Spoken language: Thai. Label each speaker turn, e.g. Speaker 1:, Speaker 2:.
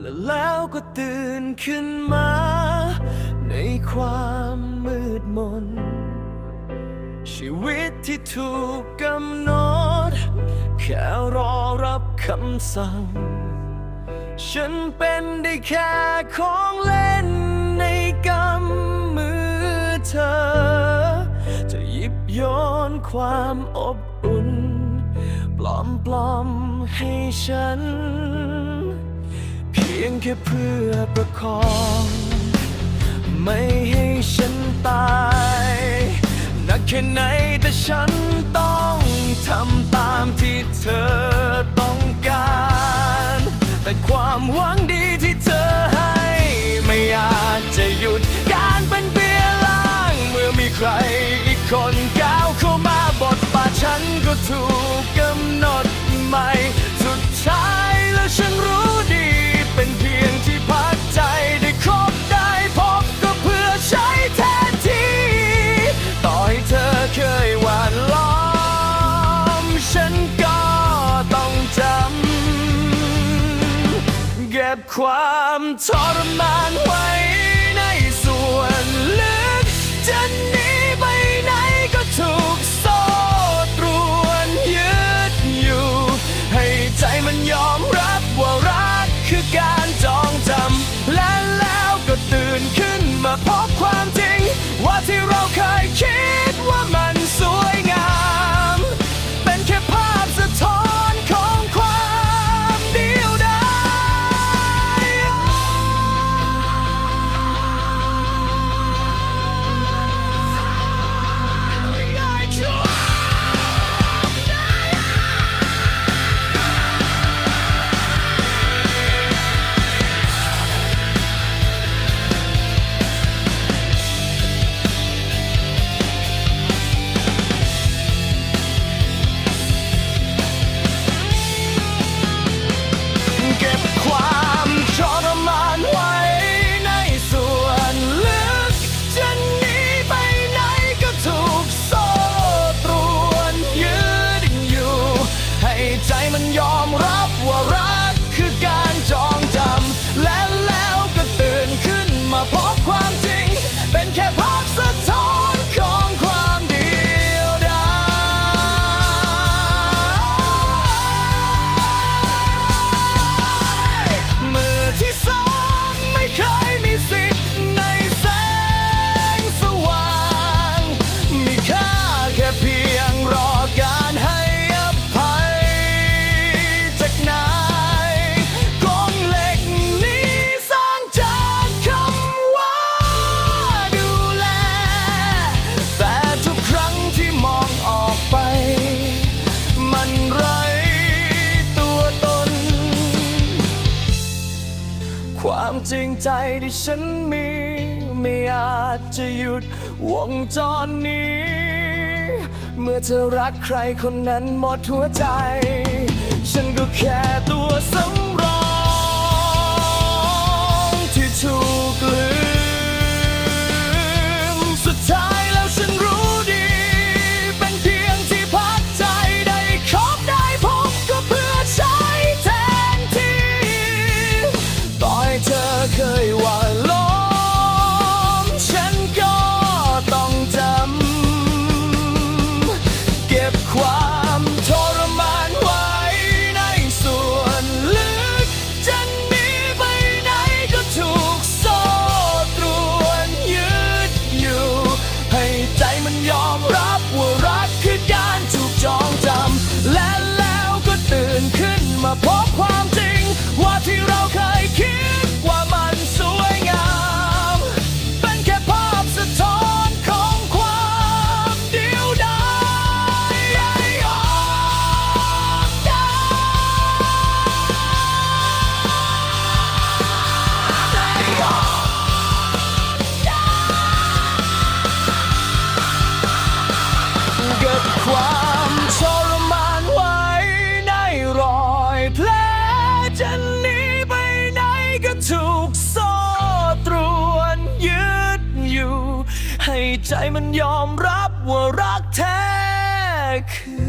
Speaker 1: และแล้วก็ตื่นขึ้นมา ในความมืดมน ชีวิตที่ถูกกำหนด แค่รอรับคำสั่ง ฉันเป็นได้แค่ของเล่นในกำมือเธอ จะหยิบโยนความอบอุ่น ปลอมๆให้ฉัน พียงแค่เพื่อประคอง ไม่ให้ฉันตายหนักแค่ไหนแต่ฉันต้องทำตามที่เธอต้องการ แต่ความหวัง ความทรมานไว้ จริงใจที่ฉันมี ไม่อาจจะหยุดวงจรนี้ เมื่อเธอรักใครคนนั้นหมดหัวใจ ฉันก็แค่ตัวสำ my ballpark. ันยอมรับว่ารักแท้คือ